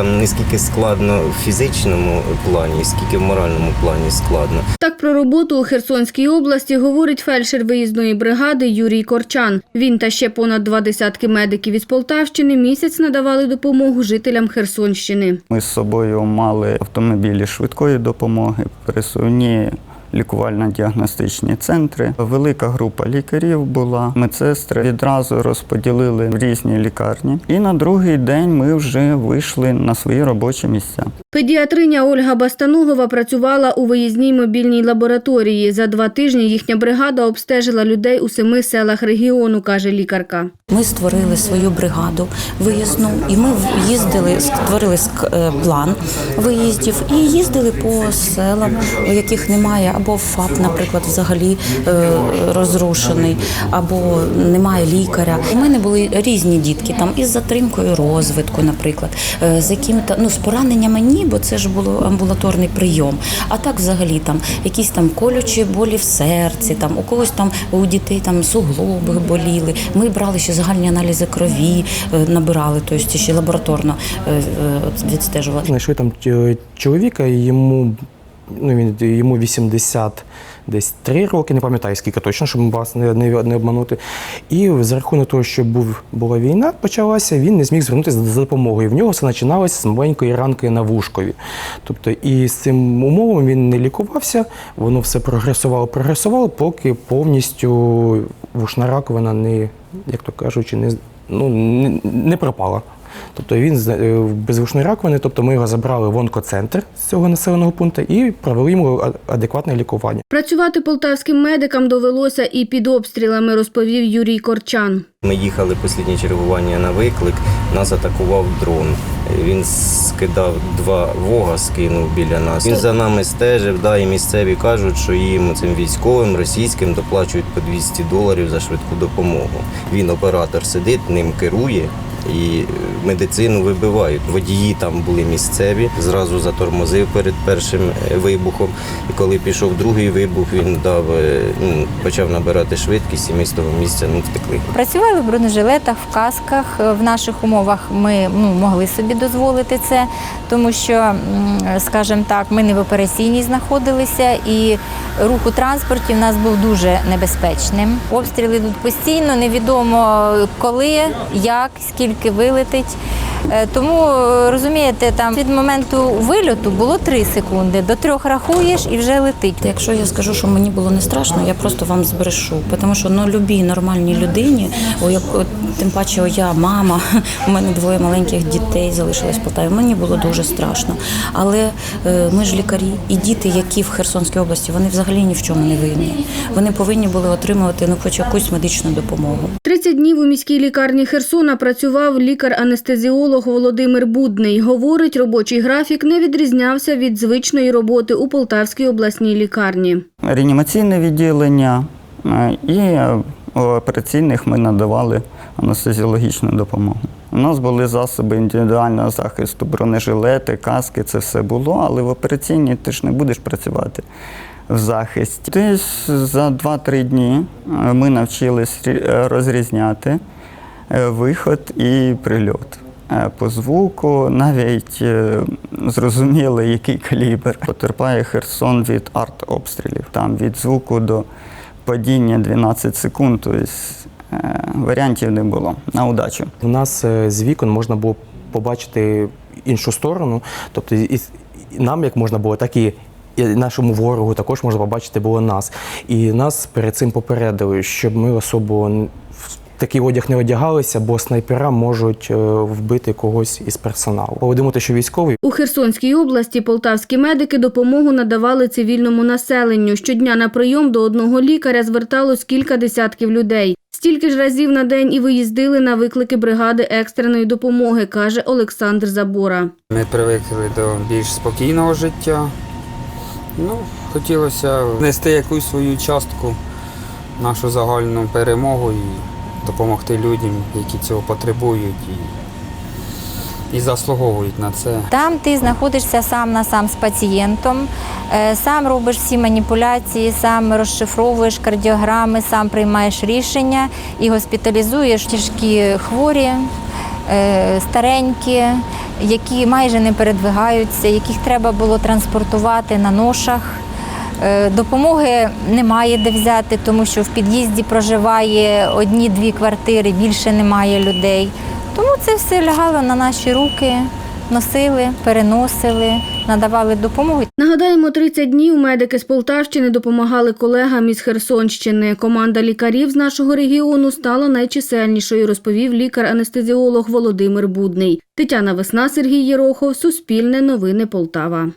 Там не скільки складно в фізичному плані, скільки в моральному плані складно. Так про роботу у Херсонській області говорить фельдшер виїзної бригади Юрій Корчан. Він та ще понад два десятки медиків із Полтавщини місяць надавали допомогу жителям Херсонщини. Ми з собою мали автомобілі швидкої допомоги, пересувні лікувально-діагностичні центри. Велика група лікарів була. Медсестри відразу розподілили в різні лікарні. І на другий день ми вже вийшли на свої робочі місця. Педіатриня Ольга Бастанугова працювала у виїзній мобільній лабораторії. За два тижні їхня бригада обстежила людей у семи селах регіону, каже лікарка. Ми створили свою бригаду виїзну, і ми їздили, створили е, план виїздів і їздили по селам, у яких немає або ФАП, наприклад, взагалі е, розрушений, або немає лікаря. У мене були різні дітки, там із затримкою розвитку, наприклад, е, з якими ну з пораненнями ні, бо це ж було амбулаторний прийом. А так, взагалі, там якісь там колючі болі в серці, там у когось там у дітей там суглоби боліли. Ми брали ще загальні аналізи крові, е, набирали, тобто ще лабораторно е, е, відстежували. Знайшли там чоловіка, йому, ну, він, йому 80 десь 3 роки, не пам'ятаю скільки точно, щоб вас не, не, не обманути. І за рахунок того, що був, була війна, почалася, він не зміг звернутися за допомогою. В нього все починалося з маленької ранки на вушкові. Тобто, і з цим умовом він не лікувався, воно все прогресувало, прогресувало, поки повністю вушна раковина не, як то кажучи, не, ну, не, не пропала. Тобто він з- е, без вушної раковини, тобто ми його забрали в онкоцентр з цього населеного пункту і провели йому адекватне лікування. Працювати полтавським медикам довелося і під обстрілами, розповів Юрій Корчан. Ми їхали посліднє чергування на виклик, нас атакував дрон. Він скидав два вога, скинув біля нас. Він за нами стежив, да, і місцеві кажуть, що їм цим військовим російським доплачують по 200 доларів за швидку допомогу. Він оператор сидить, ним керує. І е, медицину вибивають. Водії там були місцеві. Зразу затормозив перед першим е, вибухом. І коли пішов другий вибух, він дав е, ну, почав набирати швидкість, і ми з того місця ну, втекли. Працювали в бронежилетах, в касках. В наших умовах ми ну, могли собі дозволити це, тому що, скажімо так, ми не в операційній знаходилися, і рух у транспорті в нас був дуже небезпечним. Обстріли йдуть постійно, невідомо коли, як, скільки вилетить. Е, Тому е, розумієте, там від моменту вильоту було 3 секунди, до трьох рахуєш і вже летить. Якщо я скажу, що мені було не страшно, я просто вам збрешу. Тому що ну, любій нормальній людині, о, як, тим паче я мама, у мене двоє маленьких дітей залишилось в Полтаві. Мені було дуже страшно. Але е, ми ж лікарі, і діти, які в Херсонській області, вони взагалі ні в чому не винні. Вони повинні були отримувати ну, хоч якусь медичну допомогу. 30 днів у міській лікарні Херсона працював лікар-анестезіолог Володимир Будний. Говорить, робочий графік не відрізнявся від звичної роботи у Полтавській обласній лікарні. Реанімаційне відділення е, і е, операційних ми надавали анестезіологічну допомогу. У нас були засоби індивідуального захисту, бронежилети, каски, це все було, але в операційній ти ж не будеш працювати в захисті. Десь за 2-3 дні е, ми навчились розрізняти виход і прильот. Е, По звуку навіть е, зрозуміли, який калібр. Потерпає Херсон від артобстрілів. Там від звуку до падіння 12 секунд, тобто варіантів не було. На удачу. У нас з вікон можна було побачити іншу сторону, тобто і, нам як можна було, так і. І нашому ворогу також можна побачити було нас. І нас перед цим попередили, щоб ми особо такий одяг не одягалися, бо снайпера можуть е, вбити когось із персоналу. Поводимо що військовий У Херсонській області полтавські медики допомогу надавали цивільному населенню. Щодня на прийом до одного лікаря зверталось кілька десятків людей. Стільки ж разів на день і виїздили на виклики бригади екстреної допомоги, каже Олександр Забора. Ми привикли до більш спокійного життя. Ну, хотілося внести якусь свою частку нашу загальну перемогу і допомогти людям, які цього потребують і, і заслуговують на це. Там ти знаходишся сам на сам з пацієнтом, е, сам робиш всі маніпуляції, сам розшифровуєш кардіограми, сам приймаєш рішення і госпіталізуєш тяжкі хворі. е, старенькі, які майже не передвигаються, яких треба було транспортувати на ношах. Е, Допомоги немає де взяти, тому що в під'їзді проживає одні-дві квартири, більше немає людей. Тому це все лягало на наші руки, носили, переносили, надавали допомогу. Нагадаємо, 30 днів медики з Полтавщини допомагали колегам із Херсонщини. Команда лікарів з нашого регіону стала найчисельнішою, розповів лікар-анестезіолог Володимир Будний. Тетяна Весна, Сергій Єрохов, Суспільне новини Полтава.